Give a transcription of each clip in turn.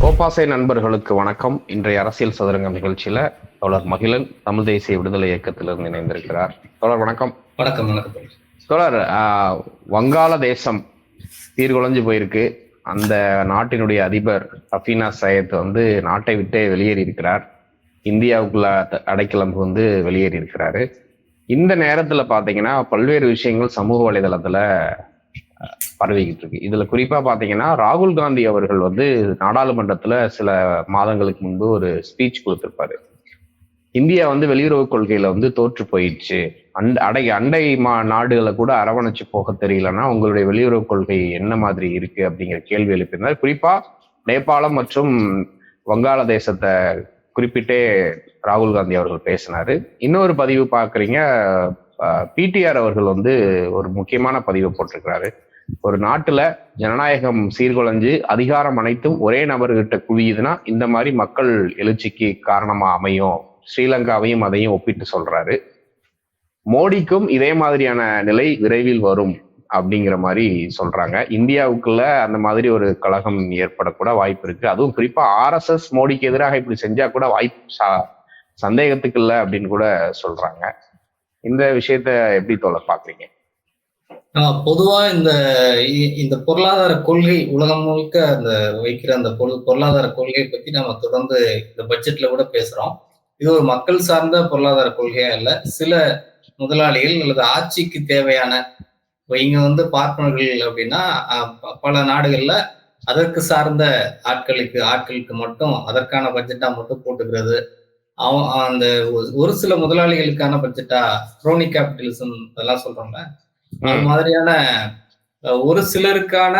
கோப்பாசை நண்பர்களுக்கு வணக்கம். இன்றைய அரசியல் சதுரங்கம் நிகழ்ச்சியில தோழர் மகிழன் தமிழ் தேசிய விடுதலை இயக்கத்திலிருந்து இணைந்திருக்கிறார். தோழர் வணக்கம். வணக்கம் வணக்கம். தோழர் வங்காள தேசம் சீர்குலைஞ்சு போயிருக்கு. அந்த நாட்டினுடைய அதிபர் அஃபீனா சையத் வந்து நாட்டை விட்டே வெளியேறி இருக்கிறார் இந்தியாவுக்குள்ள அட- அடைக்கலம் வந்து வெளியேறி இருக்கிறாரு இந்த நேரத்துல பாத்தீங்கன்னா பல்வேறு விஷயங்கள் சமூக வலைதளத்துல பரவிக்கிட்டு இருக்கு. இதுல குறிப்பா பாத்தீங்கன்னா ராகுல் காந்தி அவர்கள் வந்து நாடாளுமன்றத்துல சில மாதங்களுக்கு முன்பு ஒரு ஸ்பீச் கொடுத்திருப்பாரு. இந்தியா வந்து வெளியுறவு கொள்கையில வந்து தோற்று போயிடுச்சு. அண்ட அடை அண்டை மா நாடுகளை கூட அரவணைச்சு போக தெரியலன்னா உங்களுடைய வெளியுறவு கொள்கை என்ன மாதிரி இருக்கு அப்படிங்கிற கேள்வி எழுப்பியிருந்தார். குறிப்பா நேபாளம் மற்றும் வங்காளதேசத்தை குறிப்பிட்டே ராகுல் காந்தி அவர்கள் பேசினாரு. இன்னொரு பதிவு பாக்குறீங்க பிடிஆர் அவர்கள் வந்து ஒரு முக்கியமான பதிவு போட்டிருக்கிறாரு. ஒரு நாட்டுல ஜனநாயகம் சீர்குலைஞ்சு அதிகாரம் அனைத்தும் ஒரே நபர்கிட்ட குவியுதுன்னா இந்த மாதிரி மக்கள் எழுச்சிக்கு காரணமா அமையும். ஸ்ரீலங்காவையும் அதையும் ஒப்பிட்டு சொல்றாரு. மோடிக்கும் இதே மாதிரியான நிலை விரைவில் வரும் அப்படிங்கிற மாதிரி சொல்றாங்க. இந்தியாவுக்குள்ள அந்த மாதிரி ஒரு கழகம் ஏற்படக்கூட வாய்ப்பு இருக்கு. அதுவும் குறிப்பா ஆர்எஸ்எஸ் மோடிக்கு எதிராக இப்படி செஞ்சா கூட வாய்ப்பு ச- சந்தேகத்துக்கு இல்லை அப்படின்னு கூட சொல்றாங்க. இந்த விஷயத்த எப்படி தோல பாக்குறீங்க? பொதுவா இந்த இ- இந்த பொருளாதார கொள்கை உலகம் முழுக்க அந்த வைக்கிற அந்த பொருள் பொருளாதார கொள்கையை பத்தி நம்ம தொடர்ந்து இந்த பட்ஜெட்ல கூட பேசுறோம். இது ஒரு மக்கள் சார்ந்த பொருளாதார கொள்கையா இல்ல சில முதலாளிகள் அல்லது ஆட்சிக்கு தேவையான இங்க வந்து பார்ப்பனர்கள் அப்படின்னா பல நாடுகள்ல அதற்கு சார்ந்த ஆட்களுக்கு ஆட்களுக்கு மட்டும் அதற்கான பட்ஜெட்டா மட்டும் போட்டுக்கிறது. அவன் அந்த ஒரு- ஒரு சில முதலாளிகளுக்கான பட்ஜெட்டா குரோனி கேபிட்டலிசம் அதெல்லாம் சொல்றோம்ல அது மாதிரியான ஒரு சிலருக்கான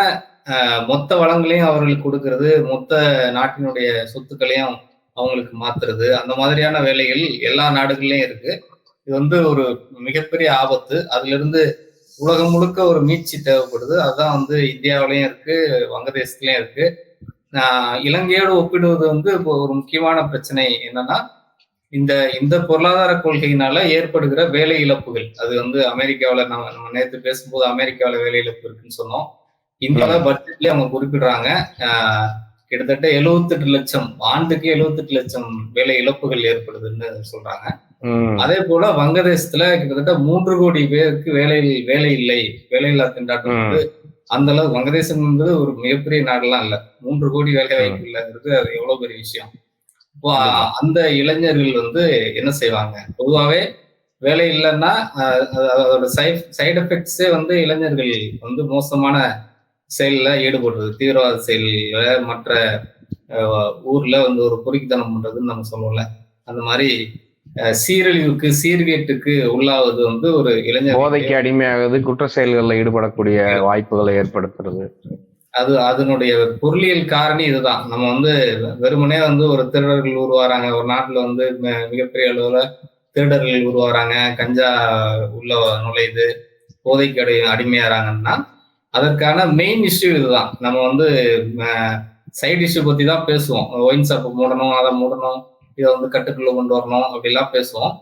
மொத்த வளங்களையும் அவர்களுக்கு கொடுக்கறது மொத்த நாட்டினுடைய சொத்துக்களையும் அவங்களுக்கு மாத்துறது அந்த மாதிரியான வேலைகள் எல்லா நாடுகள்லயும் இருக்கு. இது வந்து ஒரு மிகப்பெரிய ஆபத்து. அதுல இருந்து உலகம் முழுக்க ஒரு மீட்சி தேவைப்படுது. அதுதான் வந்து இந்தியாவிலயும் இருக்கு வங்கதேசத்துலயும் இருக்கு. இலங்கையோடு ஒப்பிடுவது வந்து இப்போ ஒரு முக்கியமான பிரச்சனை என்னன்னா இந்த இந்த பொருளாதார கொள்கையினால ஏற்படுகிற வேலை இழப்புகள். அது வந்து அமெரிக்காவுல நம்ம நம்ம நேற்று பேசும்போது அமெரிக்காவுல வேலை இழப்பு இருக்குன்னு சொன்னோம். இந்த பட்ஜெட்லயே அவங்க குறிப்பிடுறாங்க. கிட்டத்தட்ட 78 லட்சம் ஆண்டுக்கு 78 லட்சம் வேலை இழப்புகள் ஏற்படுதுன்னு சொல்றாங்க. அதே போல வங்கதேசத்துல கிட்டத்தட்ட மூன்று கோடி பேருக்கு வேலை வேலை இல்லை வேலையில்லா திண்டாட்டம். வந்து அந்த அளவு வங்கதேசம் என்பது ஒரு மிகப்பெரிய நாடெல்லாம் இல்ல. மூன்று கோடி வேலை வாய்ப்பு இல்லைங்கிறது அது எவ்வளவு பெரிய விஷயம். இப்போ அந்த இளைஞர்கள் வந்து என்ன செய்வாங்க? பொதுவாவே வேலை இல்லைன்னா அதோட சைட் சைடு எஃபெக்ட்ஸே வந்து இளைஞர்கள் வந்து மோசமான செயல்ல ஈடுபடுறது. தீவிரவாத செயல்ல மற்ற ஊர்ல வந்து ஒரு பொறுக்கித்தனம் பண்றதுன்னு நம்ம சொல்லுவோம்ல. அந்த மாதிரி சீரழிவுக்கு சீர்கேட்டுக்கு உள்ளாவது வந்து ஒரு இளைஞர் போதைக்கு அடிமையாகுது குற்ற செயல்களில் ஈடுபடக்கூடிய வாய்ப்புகளை ஏற்படுத்துறது. அது அதனுடைய பொருளியல் காரணி இதுதான். நம்ம வந்து வெறுமனே வந்து ஒரு திருடர்கள் உருவாராங்க ஒரு நாட்டுல வந்து மிகப்பெரிய அளவுல திருடர்கள் உருவாராங்க கஞ்சா உள்ள நுழையுது. போதைக்கு அடி அடிமையாறாங்கன்னா அதற்கான மெயின் இஷ்யூ இதுதான். நம்ம வந்து சைடு இஷ்யூ பத்தி தான் பேசுவோம். ஒயின் ஷாப் மூடணும் அதை மூடணும் இதை வந்து கட்டுக்குள்ள கொண்டு வரணும் அப்படிலாம் பேசுவோம்.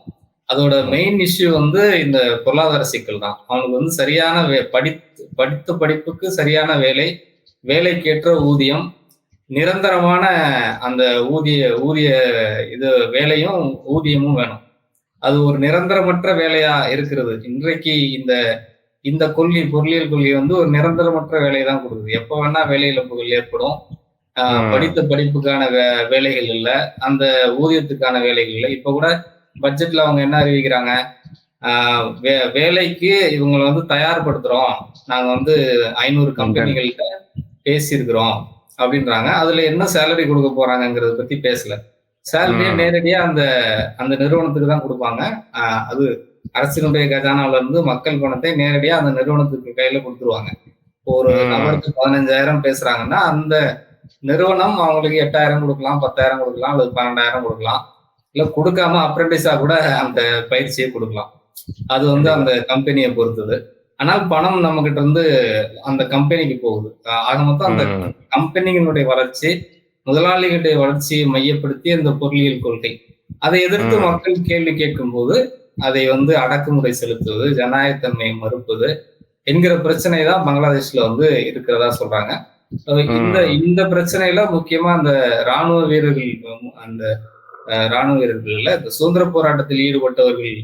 அதோட மெயின் இஷ்யூ வந்து இந்த பொருளாதார சிக்கல் தான். அவனுக்கு வந்து சரியான வே- படித்து படித்த படிப்புக்கு சரியான வேலை வேலைக்கேற்ற ஊதியம் நிரந்தரமான அந்த ஊதிய ஊதிய இது வேலையும் ஊதியமும் வேணும். அது ஒரு நிரந்தரமற்ற வேலையா இருக்கிறது. இன்றைக்கு இந்த இந்த கொள்கை பொருளியல் கொள்கை வந்து ஒரு நிரந்தரமற்ற வேலையை தான் கொடுக்குது. எப்ப வேணா வேலை இழப்புகள் ஏற்படும். படித்த படிப்புக்கான வே- வேலைகள் இல்ல. அந்த ஊதியத்துக்கான வேலைகள் இல்லை. இப்ப கூட பட்ஜெட்ல அவங்க என்ன அறிவிக்கிறாங்க? ஆஹ் வே- வேலைக்கு இவங்களை வந்து தயார்படுத்துறோம். நாங்க வந்து ஐநூறு கம்பெனிகள்கிட்ட பேசியிருக்கிறோம் அப்படின்றாங்க. அதுல என்ன சேலரி கொடுக்க போறாங்கங்கிறத பத்தி பேசல. சேலரியே. நேரடியா அந்த அந்த நிறுவனத்துக்கு தான் கொடுப்பாங்க. அது அரசினுடைய கஜானால இருந்து மக்கள் பணத்தை நேரடியா அந்த நிறுவனத்துக்கு கையில கொடுத்துருவாங்க. ஒரு. நபருக்கு பதினஞ்சாயிரம் பேசுறாங்கன்னா அந்த நிறுவனம் அவங்களுக்கு எட்டாயிரம் கொடுக்கலாம் பத்தாயிரம் கொடுக்கலாம் அல்லது பன்னெண்டாயிரம் கொடுக்கலாம். இல்ல கொடுக்காம அப்ரண்டிஸா கூட அந்த பயிற்சியை கொடுக்கலாம். அது வந்து அந்த கம்பெனியை பொறுத்தது. ஆனால் பணம் நம்ம கிட்ட இருந்து அந்த கம்பெனிக்கு போகுது. ஆக மொத்தம் அந்த கம்பெனிகளுடைய வளர்ச்சி முதலாளிகளுடைய வளர்ச்சியை மையப்படுத்தி அந்த பொருளியல் கொள்கை. அதை எதிர்த்து. மக்கள் கேள்வி கேட்கும் போது அதை வந்து அடக்குமுறை செலுத்துவது ஜனநாயகத்தன்மையை மறுப்பது என்கிற பிரச்சனை தான் பங்களாதேஷ்ல வந்து இருக்கிறதா சொல்றாங்க. இந்த இந்த பிரச்சனையில முக்கியமா அந்த ராணுவ வீரர்கள் அந்த ராணுவ வீரர்கள்ல இந்த சுதந்திர போராட்டத்தில் ஈடுபட்டவர்கள்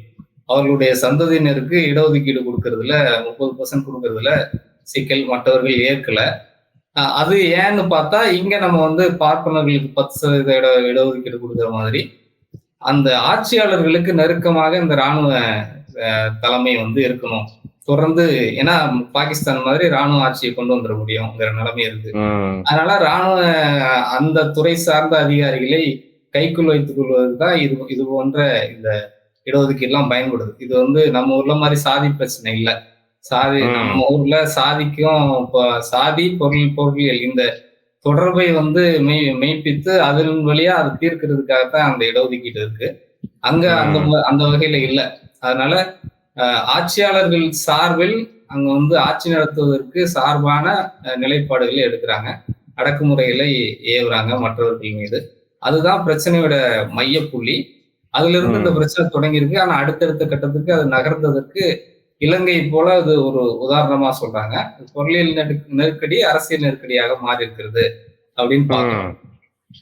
அவர்களுடைய சந்ததியினருக்கு இடஒதுக்கீடு கொடுக்கறதுல முப்பது பர்சன்ட் கொடுக்கறதுல சிக்கல் மற்றவர்கள் ஏற்கல. அது ஏன்னு பார்த்தா இங்க நம்ம வந்து பார்ப்பனர்களுக்கு பத்து சதவீத இட இடஒதுக்கீடு கொடுக்குற மாதிரி அந்த ஆட்சியாளர்களுக்கு நெருக்கமாக இந்த ராணுவ அஹ், தலைமை வந்து இருக்கணும். தொடர்ந்து ஏன்னா பாகிஸ்தான் மாதிரி ராணுவ ஆட்சியை கொண்டு வந்துட முடியும்ங்கிற நிலைமை இருக்கு. அதனால ராணுவ அந்த துறை சார்ந்த அதிகாரிகளை கைக்குள் வைத்துக் கொள்வதற்கு தான் இது இது போன்ற இந்த இடஒதுக்கீடுலாம் பயன்படுது. இது வந்து நம்ம ஊர்ல மாதிரி சாதி பிரச்சனை இல்லை. சாதி. நம்ம ஊர்ல சாதிக்கும் இப்போ சாதி பொருள் பொருளியல் இந்த தொடர்பை வந்து மெய் மெய்ப்பித்து அதன் வழியா அதை தீர்க்கிறதுக்காகத்தான் அந்த இடஒதுக்கீடு இருக்கு. அங்க அந்த அந்த வகையில இல்லை. அதனால அஹ், ஆட்சியாளர்கள் சார்பில் அங்க வந்து ஆட்சி நடத்துவதற்கு சார்பான நிலைப்பாடுகளை எடுக்கிறாங்க. அடக்குமுறைகளை ஏவுறாங்க மற்றவர்கள் மீது. அதுதான் பிரச்சனையோட மையப்புள்ளி. அதுல இருந்து இந்த. பிரச்சனை தொடங்கியிருக்கு. ஆனா அடுத்தடுத்த கட்டத்துக்கு அது நகர்ந்ததற்கு இலங்கை போல அது ஒரு உதாரணமா சொல்றாங்க. பொருளியல் நெரு- நெருக்கடி அரசியல் நெருக்கடியாக மாறி இருக்கிறது அப்படின்னு பார்க்கணும்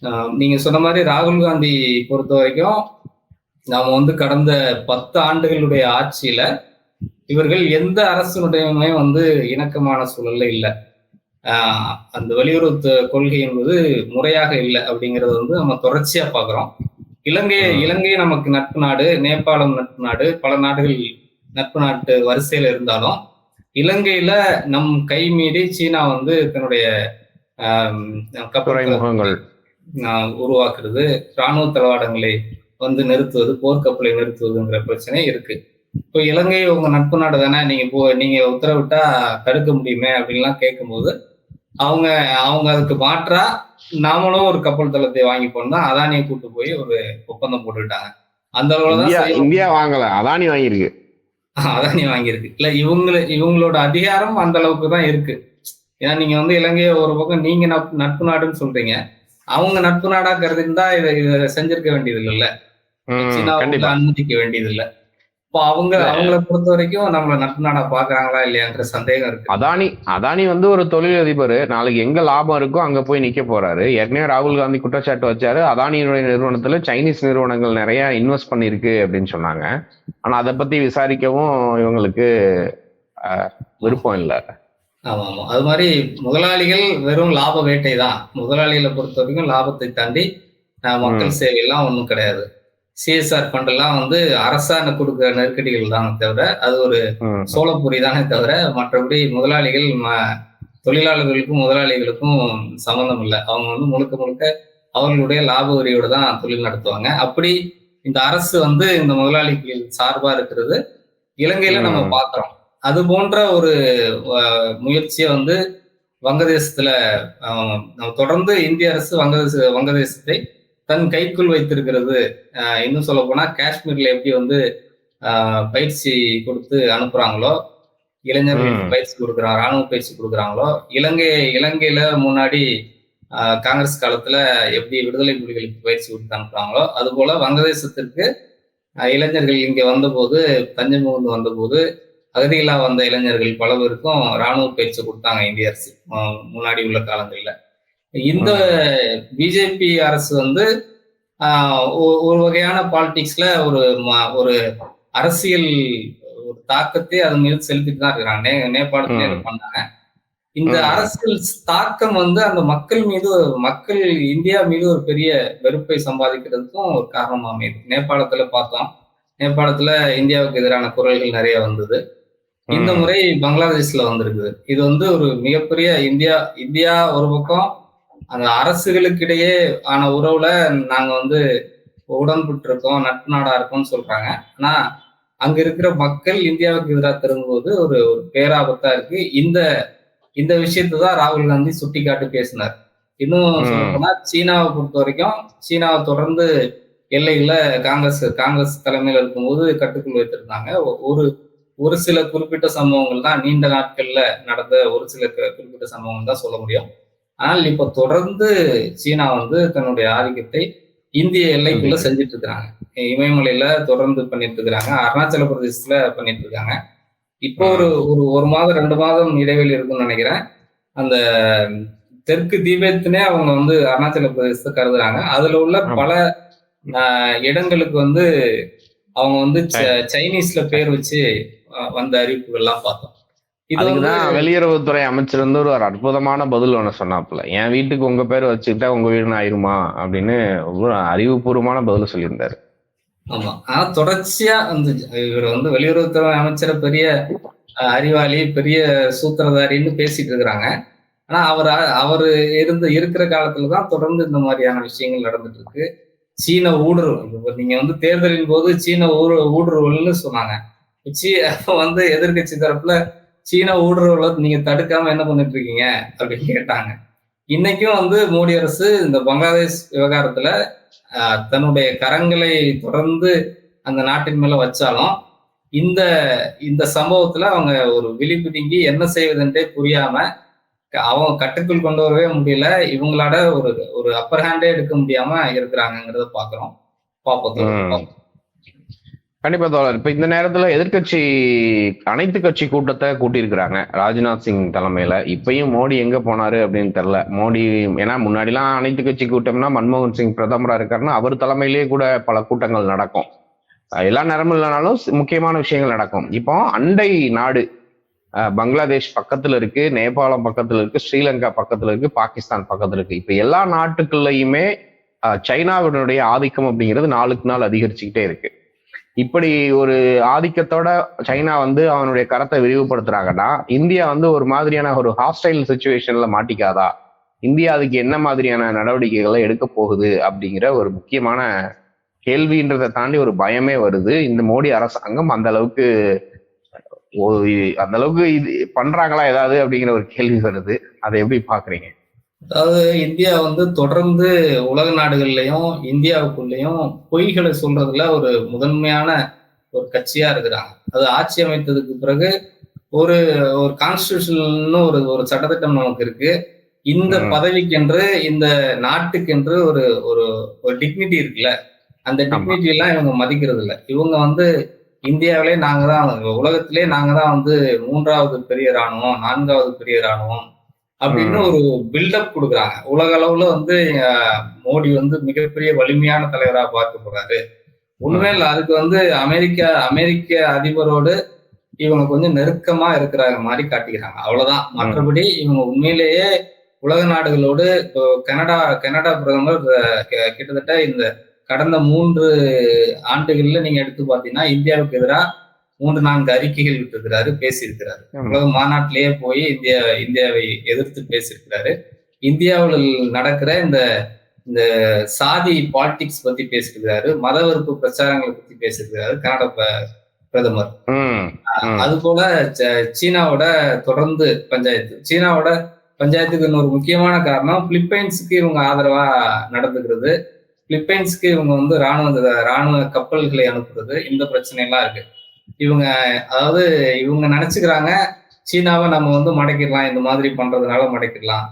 ம், ஆஹ் நீங்க சொன்ன மாதிரி ராகுல் காந்தி பொறுத்த வரைக்கும் நாம வந்து கடந்த பத்து ஆண்டுகளுடைய ஆட்சியில இவர்கள் எந்த அரசுடையுமே வந்து இணக்கமான சூழல்ல இல்லை. ஆஹ் அந்த வெளியுறவு கொள்கை என்பது முறையாக இல்லை அப்படிங்கறத வந்து நம்ம தொடர்ச்சியா பார்க்கிறோம். இலங்கை. இலங்கை நமக்கு நட்பு நாடு நேபாளம் நட்பு நாடு பல நாடுகள் நட்பு நாட்டு வரிசையில இருந்தாலும் இலங்கையில நம் கை மீறி சீனா வந்து தன்னுடைய துறைமுகங்கள் உருவாக்குறது இராணுவ தளவாடங்களை வந்து நிறுத்துவது போர்க்கப்பலை நிறுத்துவதுங்கிற பிரச்சனை இருக்கு இப்போ இலங்கை உங்க நட்பு நாடு தானே நீங்க போ நீங்க உத்தரவிட்டா தடுக்க முடியுமே அப்படின்லாம் கேட்கும்போது அவங்க அவங்க அதுக்கு மாற்றா நாமளும் ஒரு கப்பல் தளத்தை வாங்கி போனா அதானியை கூட்டு போய் ஒரு ஒப்பந்தம் போட்டுக்கிட்டாங்க. அந்த அளவுல இந்தியா வாங்கல. அதானி வாங்கியிருக்கு. அதானி வாங்கியிருக்கு. இல்ல இவங்கள இவங்களோட அதிகாரம் அந்த அளவுக்கு தான் இருக்கு. ஏன்னா நீங்க வந்து இலங்கையை ஒரு பக்கம் நீங்க நட்பு நாடுன்னு சொல்றீங்க. அவங்க நட்பு நாடா கருதிருந்தா இதை இதை செஞ்சிருக்க வேண்டியது இல்லைல்ல சீனாவுக்கு கண்டிப்பா. அனுமதிக்க வேண்டியது இல்ல இப்போ அவங்க. அவங்கள பொறுத்த வரைக்கும் நம்மள நட்பு நாடா பாக்குறாங்களா இல்லையாங்கிற சந்தேகம் இருக்கு. அதானி அதானி வந்து ஒரு தொழிலதிபர். நாளைக்கு எங்க லாபம் இருக்கோ அங்க போய் நிக்க போறாரு. ஏற்கனவே ராகுல் காந்தி குற்றச்சாட்டு வச்சாரு. அதானியினுடைய நிறுவனத்துல சைனீஸ் நிறுவனங்கள் நிறைய இன்வெஸ்ட் பண்ணிருக்கு அப்படின்னு சொன்னாங்க. ஆனா அதை பத்தி விசாரிக்கவும் இவங்களுக்கு விருப்பம் இல்ல. ஆமா ஆமா அது மாதிரி முதலாளிகள் வெறும் லாப வேட்டை தான். முதலாளிகளை பொறுத்த வரைக்கும் லாபத்தை தாண்டி மக்கள் சேவை எல்லாம் ஒண்ணும் கிடையாது. சிஎஸ்ஆர் ஃபண்ட் எல்லாம் வந்து அரசாங்கம் கொடுக்குற நெருக்கடிகள் தான் தவிர அது ஒரு ம், சோளப்பொரி தானே தவிர மற்றபடி முதலாளிகள் தொழிலாளர்களுக்கும் முதலாளிகளுக்கும் சம்மந்தம் இல்லை. அவங்க வந்து முழுக்க முழுக்க அவர்களுடைய லாப வரியோட தான் தொழில் நடத்துவாங்க. அப்படி இந்த அரசு வந்து இந்த முதலாளிகள் சார்பா இருக்கிறது. இலங்கையில நம்ம ம். பார்க்கிறோம் அது போன்ற ஒரு முயற்சியை வந்து வங்கதேசத்துல நம்ம தொடர்ந்து இந்திய அரசு வங்கதேச வங்கதேசத்தை தன் கைக்குள் வைத்திருக்கிறது. இன்னும் சொல்ல போனா காஷ்மீர்ல எப்படி வந்து பயிற்சி கொடுத்து அனுப்புறாங்களோ இளைஞர்களுக்கு ம். பயிற்சி கொடுக்குறாங்க ராணுவ பயிற்சி கொடுக்குறாங்களோ இலங்கை இலங்கையில முன்னாடி காங்கிரஸ் காலத்துல எப்படி விடுதலை புலிகளுக்கு பயிற்சி கொடுத்து அனுப்புறாங்களோ அது போல வங்கதேசத்திற்கு இளைஞர்கள் இங்க வந்தபோது தஞ்சம் புகுந்து வந்தபோது அகதிகளா வந்த இளைஞர்கள் பல பேருக்கும் ராணுவ பயிற்சி கொடுத்தாங்க இந்திய அரசு. முன்னாடி உள்ள காலங்கள்ல. இந்த பிஜேபி அரசு வந்து ஒரு வகையான பாலிடிக்ஸ்ல ஒரு ஒரு அரசியல் ஒரு தாக்கத்தை அதன் மீது செலுத்திட்டு தான் இருக்கிறாங்க நே நேபாளத்துல. பண்ணாங்க இந்த. அரசியல் தாக்கம் வந்து அந்த மக்கள் மீது மக்கள் இந்தியா மீது ஒரு பெரிய வெறுப்பை சம்பாதிக்கிறதுக்கும் ஒரு காரணமா அமையுது நேபாளத்துல பார்த்தோம் நேபாளத்துல இந்தியாவுக்கு எதிரான குரல்கள் நிறைய வந்தது இந்த. முறை பங்களாதேஷ்ல வந்திருக்குது இது வந்து ஒரு மிகப்பெரிய இந்தியா இந்தியா ஒரு பக்கம் அந்த அரசுகளுக்கிடையே ஆன உறவுல நாங்க வந்து உடன்பட்டு இருக்கோம் நட்பு நாடா இருக்கோம்னு சொல்றாங்க. ஆனா அங்க இருக்கிற மக்கள் இந்தியாவுக்கு எதிராக திரும்பும்போது ஒரு ஒரு பேராபத்தா இருக்கு. இந்த இந்த விஷயத்தை தான் ராகுல் காந்தி சுட்டி காட்டி பேசினார். இன்னும் போனா சீனாவை பொறுத்த வரைக்கும் சீனாவை தொடர்ந்து எல்லையில காங்கிரஸ் காங்கிரஸ் தலைமையில இருக்கும்போது கட்டுக்குள் வைத்திருந்தாங்க. ஒரு ஒரு சில குறிப்பிட்ட சம்பவங்கள் தான் நீண்ட நாட்கள்ல நடந்த ஒரு சில குறிப்பிட்ட சம்பவங்கள் தான் சொல்ல முடியும். ஆனால் இப்ப தொடர்ந்து சீனா வந்து தன்னுடைய ஆதிக்கத்தை இந்திய எல்லைக்குள்ள செஞ்சுட்டு இருக்கிறாங்க இமயமலையில தொடர்ந்து பண்ணிட்டு இருக்கிறாங்க அருணாச்சல பிரதேசத்துல பண்ணிட்டு இருக்காங்க இப்போ ஒரு ஒரு ஒரு மாதம் ரெண்டு மாதம் இடைவெளி இருக்கும்னு நினைக்கிறேன். அந்த தெற்கு தீபத்தினே அவங்க வந்து அருணாச்சல பிரதேசத்தை கருதுறாங்க. அதுல உள்ள. பல இடங்களுக்கு வந்து அவங்க வந்து சைனீஸ்ல பேர் வச்சு வந்த அறிவிப்புகள்லாம் பார்த்தோம். அதுக்குதான் வெளியுறவுத்துறை அமைச்சர் வந்து ஒரு அற்புதமான பதில் ஒண்ணு சொன்னாப்புல. என் வீட்டுக்கு உங்க பேர் வச்சுக்கிட்டா உங்க வீடுன்னு ஆயிருமா? அப்படின்னு ஒரு அறிவுபூர்வமான பதில் சொல்லியிருந்தாரு. ஆமா. ஆனா தொடர்ச்சியா வந்து இவர் வந்து வெளியுறவுத்துறை அமைச்சரை பெரிய அறிவாளி பெரிய சூத்திரதாரின்னு பேசிட்டு இருக்கிறாங்க. ஆனா அவர் அவர் இருந்து இருக்கிற காலத்துல தான் தொடர்ந்து இந்த மாதிரியான விஷயங்கள் நடந்துட்டு இருக்கு. சீன ஊடுருவல். நீங்க வந்து தேர்தலின் போது சீன ஊடு ஊடுருவல்னு சொன்னாங்க. சீ வந்து எதிர்க்கட்சி தரப்புல சீன ஊடுருவலை நீங்க தடுக்காம என்ன பண்ணிட்டு இருக்கீங்க அப்படின்னு கேட்டாங்க. இன்னைக்கும் வந்து மோடி அரசு இந்த பங்களாதேஷ் விவகாரத்துல தன்னுடைய கரங்களை தொடர்ந்து அந்த நாட்டின் மேல வச்சாலும் இந்த இந்த சம்பவத்துல அவங்க ஒரு விழிப்புதுங்கி என்ன செய்வதுன்றே புரியாம அவங்க கட்டுக்குள் கொண்டு வரவே முடியல. இவங்களோட ஒரு ஒரு அப்பர் ஹேண்டே எடுக்க முடியாம இருக்கிறாங்கிறத பாக்குறோம். பாப்போம். கண்டிப்பா தோழர். இப்ப இந்த நேரத்துல எதிர்க்கட்சி அனைத்து கட்சி கூட்டத்தை கூட்டியிருக்கிறாங்க. ராஜ்நாத் சிங் தலைமையில. இப்பயும் மோடி எங்க போனாரு அப்படின்னு தெரியல. மோடி ஏன்னா முன்னாடிலாம் அனைத்து கட்சி கூட்டம்னா மன்மோகன் சிங் பிரதமரா இருக்காருன்னா அவர் தலைமையிலேயே கூட பல கூட்டங்கள் நடக்கும். எல்லா நேரமும் இல்லைனாலும் முக்கியமான விஷயங்கள் நடக்கும். இப்போ அண்டை நாடு பங்களாதேஷ் பக்கத்துல இருக்கு நேபாளம் பக்கத்துல இருக்கு ஸ்ரீலங்கா பக்கத்துல இருக்கு பாகிஸ்தான் பக்கத்துல இருக்கு. இப்ப எல்லா நாட்டுக்குள்ளயுமே சைனாவினுடைய ஆதிக்கம் அப்படிங்கிறது நாளுக்கு நாள் அதிகரிச்சுக்கிட்டே இருக்கு. இப்படி ஒரு ஆதிக்கத்தோட சைனா வந்து அவனுடைய கரத்தை விரிவுபடுத்துறாங்கன்னா இந்தியா வந்து ஒரு மாதிரியான ஒரு ஹாஸ்டைல் சுச்சுவேஷன்ல மாட்டிக்காதா? இந்தியா அதுக்கு என்ன மாதிரியான நடவடிக்கைகளை எடுக்க போகுது அப்படிங்கிற ஒரு முக்கியமான கேள்வின்றதை தாண்டி ஒரு பயமே வருது. இந்த மோடி அரசாங்கம் அந்த அளவுக்கு அந்த அளவுக்கு இது பண்றாங்களா ஏதாவது அப்படிங்கிற ஒரு கேள்வி வருது. அதை எப்படி பாக்குறீங்க? அதாவது இந்தியா வந்து தொடர்ந்து உலக நாடுகள்லயும் இந்தியாவுக்குள்ளேயும் பொய்களை சொல்றதுல ஒரு முதன்மையான ஒரு கட்சியா இருக்கிறாங்க அது ஆட்சி அமைத்ததுக்கு பிறகு ஒரு ஒரு கான்ஸ்டியூஷன் ஒரு ஒரு சட்டத்திட்டம் நமக்கு இருக்கு இந்த. பதவிக்கென்று இந்த நாட்டுக்கென்று ஒரு ஒரு ஒரு டிக்னிட்டி இருக்குல்ல அந்த. டிக்னிட்டி எல்லாம் இவங்க மதிக்கிறது இல்ல இவங்க வந்து இந்தியாவிலே நாங்க தான் உலகத்திலே நாங்க தான் வந்து மூன்றாவது பெரிய ராணுவம் நான்காவது பெரிய ராணுவம் அப்படின்னு. ஒரு பில்டப் கொடுக்குறாங்க. உலக அளவுல வந்து மோடி வந்து மிகப்பெரிய வலிமையான தலைவரா பார்க்க போறாரு. உண்மையில அதுக்கு வந்து அமெரிக்கா அமெரிக்க அதிபரோடு இவங்க கொஞ்சம் நெருக்கமா இருக்கிற மாதிரி காட்டிக்கிறாங்க. அவ்வளவுதான். மற்றபடி இவங்க உண்மையிலேயே உலக நாடுகளோடு இப்போ கனடா கனடா பிரதமர் கிட்டத்தட்ட இந்த கடந்த மூன்று ஆண்டுகள்ல நீங்க எடுத்து பாத்தீங்கன்னா இந்தியாவுக்கு எதிராக மூன்று நான்கு அறிக்கைகள் விட்டிருக்கிறாரு பேசியிருக்கிறாரு. உலக மாநாட்டிலேயே போய் இந்தியா இந்தியாவை எதிர்த்து பேசியிருக்கிறாரு. இந்தியாவில் நடக்கிற இந்த இந்த சாதி பாலிடிக்ஸ் பத்தி பேசியிருக்கிறாரு மத வெறுப்பு பிரச்சாரங்களை பத்தி பேசியிருக்கிறாரு கனடா பிரதமர். அது போல சீனாவோட தொடர்ந்து பஞ்சாயத்து சீனாவோட பஞ்சாயத்துக்கு இன்னொரு முக்கியமான காரணம் பிலிப்பைன்ஸுக்கு இவங்க ஆதரவா நடந்துக்கிறது. பிலிப்பைன்ஸ்க்கு இவங்க வந்து ராணுவ ராணுவ கப்பல்களை அனுப்புறது இந்த பிரச்சனை எல்லாம் இருக்கு. இவங்க அதாவது இவங்க நினைச்சுக்கிறாங்க சீனாவை நம்ம வந்து மடக்கிடலாம் இந்த மாதிரி பண்றதுனால மடக்கிடலாம்.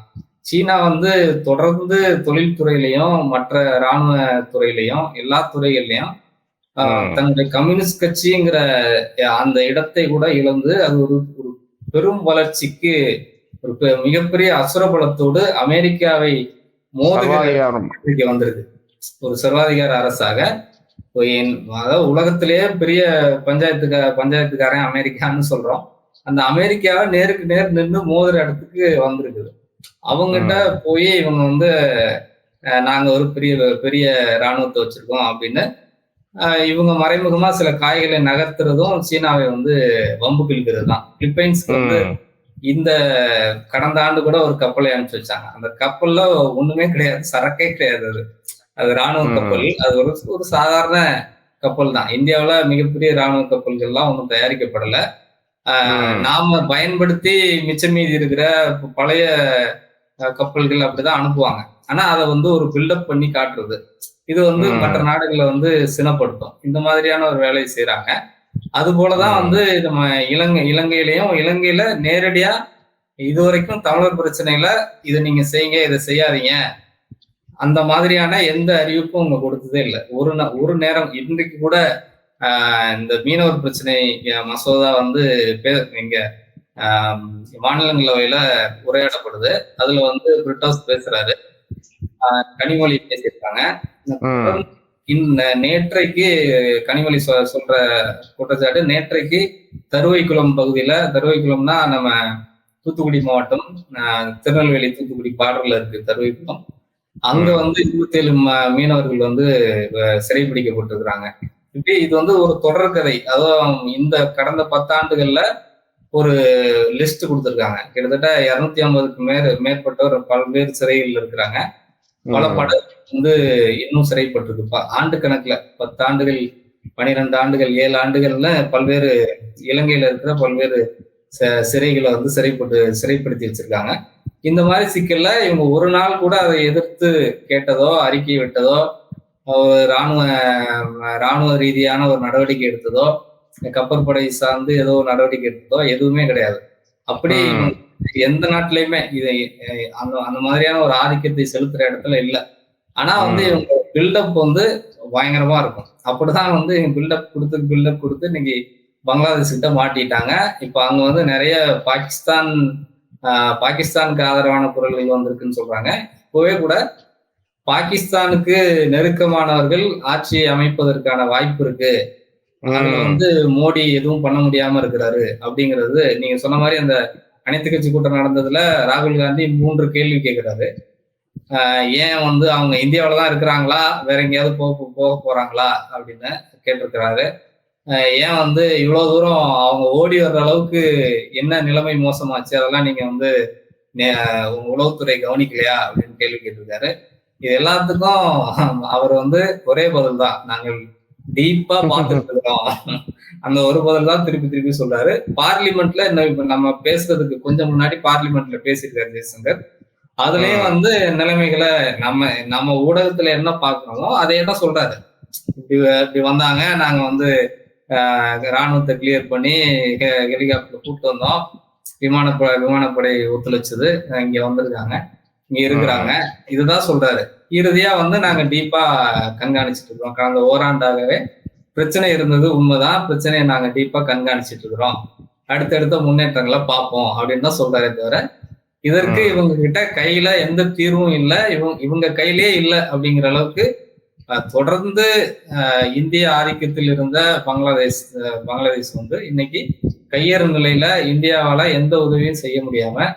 சீனா வந்து தொடர்ந்து தொழில்துறையிலையும் மற்ற இராணுவ துறையிலையும் எல்லா துறைகள்லையும். தன்னுடைய கம்யூனிஸ்ட் கட்சிங்கிற அந்த இடத்தை கூட இழந்து அது ஒரு ஒரு பெரும் வளர்ச்சிக்கு ஒரு மிகப்பெரிய அசுரபலத்தோடு அமெரிக்காவை இங்க வந்திருக்கு. ஒரு சர்வாதிகார அரசாக அதாவது உலகத்திலேயே பெரிய பஞ்சாயத்துக்கா பஞ்சாயத்துக்காரன் அமெரிக்கான்னு சொல்றோம். அந்த அமெரிக்காவை நேருக்கு நேர் நின்று மோதுற இடத்துக்கு வந்திருக்குது. அவங்ககிட்ட போய் இவங்க வந்து நாங்க ஒரு பெரிய பெரிய இராணுவத்தை வச்சிருக்கோம் அப்படின்னு இவங்க மறைமுகமா சில காய்களை நகர்த்துறதும் சீனாவை வந்து வம்பு கிழக்கிறது தான் பிலிப்பைன்ஸ்க்கு வந்து. இந்த கடந்த ஆண்டு கூட ஒரு கப்பலை அனுப்பிச்சு வச்சாங்க. அந்த கப்பல்ல ஒண்ணுமே கிடையாது சரக்கே கிடையாது அது. அது ராணுவ. கப்பல் அது ஒரு ஒரு சாதாரண கப்பல் தான் இந்தியாவுல மிகப்பெரிய ராணுவ கப்பல்கள்லாம் ஒன்றும் தயாரிக்கப்படல. நாம பயன்படுத்தி மிச்சம் மீதி இருக்கிற பழைய கப்பல்கள் அப்படிதான் அனுப்புவாங்க ஆனா அதை வந்து ஒரு பில்டப் பண்ணி காட்டுறது இது வந்து. மற்ற நாடுகளை வந்து சினப்படுத்தும் இந்த மாதிரியான ஒரு வேலையை செய்யறாங்க அது போலதான். வந்து நம்ம இலங்கை இலங்கையிலயும் இலங்கையில நேரடியா இதுவரைக்கும் தமிழர் பிரச்சனையில இதை நீங்க செய்யுங்க இதை செய்யாதீங்க அந்த மாதிரியான எந்த அறிவிப்பும் அவங்க கொடுத்ததே இல்லை. ஒரு ஒரு நேரம் இன்றைக்கு கூட இந்த மீனவர் பிரச்சனை மசோதா வந்து இங்க மாநிலங்களவையில உரையாடப்படுது. அதுல வந்து பிரிட்டோஸ் பேசுறாரு. கனிமொழி பேசியிருக்காங்க. இந்த நேற்றைக்கு கனிமொழி சொல்ற குற்றச்சாட்டு நேற்றைக்கு தருவைக்குளம் பகுதியில தருவைக்குளம்னா நம்ம தூத்துக்குடி மாவட்டம் திருநெல்வேலி தூத்துக்குடி பார்டர்ல இருக்கு தருவைக்குளம். அங்க வந்து இருபத்தேழு ம- மீனவர்கள் வந்து சிறைபிடிக்கப்பட்டிருக்கிறாங்க இப்படி இது வந்து ஒரு தொடர்கதை அதாவது இந்த கடந்த பத்தாண்டுகள்ல ஒரு லிஸ்ட் கொடுத்திருக்காங்க. கிட்டத்தட்ட இருநூத்தி ஐம்பதுக்கு மேற் மேற்பட்டோர் பல்வேறு சிறையில் இருக்கிறாங்க. பல ம். படங்கள் வந்து இன்னும் சிறைப்பட்டிருக்கு. ஆண்டு கணக்குல பத்து ஆண்டுகள் பனிரெண்டு ஆண்டுகள் ஏழு ஆண்டுகள்ல பல்வேறு இலங்கையில இருக்கிற பல்வேறு சிறைகளை வந்து சிறைப்பட்டு சிறைப்படுத்தி வச்சிருக்காங்க. இந்த மாதிரி சிக்கல்ல இவங்க ஒரு நாள் கூட அதை எதிர்த்து கேட்டதோ அறிக்கை விட்டதோ ராணுவ ராணுவ ரீதியான ஒரு நடவடிக்கை எடுத்ததோ கப்பற்படை சார்ந்து ஏதோ நடவடிக்கை எடுத்ததோ எதுவுமே கிடையாது அப்படி. எந்த நாட்டிலையுமே இதை அந்த அந்த மாதிரியான ஒரு ஆதிக்கத்தை செலுத்துற இடத்துல இல்ல ஆனா வந்து. இவங்க பில்டப் வந்து பயங்கரமா இருக்கும் அப்படிதான் வந்து பில்டப் கொடுத்து பில்டப் கொடுத்து இன்னைக்கு பங்களாதேஷ் கிட்ட மாட்டிட்டாங்க இப்ப அங்க வந்து நிறைய பாகிஸ்தான் பாகிஸ்தானுக்கு ஆதரவான குரல்கள் வந்திருக்குன்னு சொல்றாங்க. இப்பவே கூட பாகிஸ்தானுக்கு நெருக்கமானவர்கள் ஆட்சியை அமைப்பதற்கான வாய்ப்பு இருக்கு. வந்து மோடி எதுவும் பண்ண முடியாம இருக்கிறாரு அப்படிங்கிறது நீங்க சொன்ன மாதிரி அந்த அனைத்து கட்சி கூட்டம் நடந்ததுல ராகுல் காந்தி மூன்று கேள்வி கேட்கிறாரு ஆஹ் ஏன் வந்து அவங்க இந்தியாவில தான் இருக்கிறாங்களா? வேற எங்கேயாவது போக போக போறாங்களா? அப்படின்னு கேட்டிருக்கிறாரு. ஏன் வந்து இவ்வளவு தூரம் அவங்க ஓடி வர்ற அளவுக்கு என்ன நிலைமை மோசமாச்சு? அதெல்லாம் நீங்க வந்து உளவுத்துறை கவனிக்கலையா? அப்படின்னு கேள்வி கேட்டிருக்காரு. இது எல்லாத்துக்கும் அவர் வந்து ஒரே பதில் தான். நாங்கள் டீப்பா பார்த்துட்டு இருக்கிறோம். அந்த ஒரு பதில் தான் திருப்பி திருப்பி சொல்றாரு. பார்லிமெண்ட்ல நம்ம பேசுறதுக்கு கொஞ்சம் முன்னாடி பார்லிமெண்ட்ல பேசியிருக்காரு ஜெய்சங்கர். அதுலயும். வந்து நிலைமைகளை நம்ம நம்ம ஊடகத்துல என்ன பாக்குறோமோ அதே தான் சொல்றாரு? இப்படி இப்படி வந்தாங்க நாங்க வந்து ராணுவத்தை கிளியர் பண்ணி ஹெலிகாப்டர் கூப்பிட்டு வந்தோம். விமானப்படை விமானப்படை ஒத்துழைச்சது. இங்க வந்திருக்காங்க. இங்க இருக்கிறாங்க. இதுதான் சொல்றாரு. இறுதியா வந்து நாங்க டீப்பா கண்காணிச்சிட்டு இருக்கோம் கடந்த ஓராண்டாகவே பிரச்சனை இருந்தது உண்மைதான். பிரச்சனையை நாங்க டீப்பா கண்காணிச்சிட்டு இருக்கிறோம். அடுத்தடுத்த முன்னேற்றங்களை பார்ப்போம் அப்படின்னு தான் சொல்றாரே தவிர இதற்கு. இவங்க கிட்ட கையில எந்த தீர்வும் இல்ல. இவங்க இவங்க கையிலே இல்ல அப்படிங்கிற அளவுக்கு தொடர்ந்து இந்திய ஆதிக்கத்தில் இருந்த பங்களாதேஷ் பங்களாதேஷ் வந்து இன்னைக்கு கையேறும் நிலையில இந்தியாவால எந்த உதவியும் செய்ய முடியாம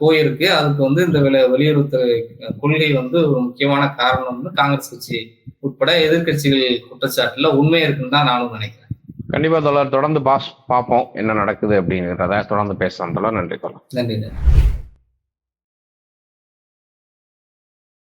போயிருக்கு. அதுக்கு வந்து இந்த வெளி- வெளியுறவுத்துறை கொள்கை வந்து ஒரு முக்கியமான காரணம் வந்து காங்கிரஸ் கட்சி உட்பட எதிர்க்கட்சிகள் குற்றச்சாட்டுல உண்மை இருக்குன்னு தான் நானும் நினைக்கிறேன். கண்டிப்பா தொடர் தொடர்ந்து பாஸ் பார்ப்போம் என்ன நடக்குது அப்படிங்கிறத தொடர்ந்து பேசலாம் தொடர் நன்றி நன்றி.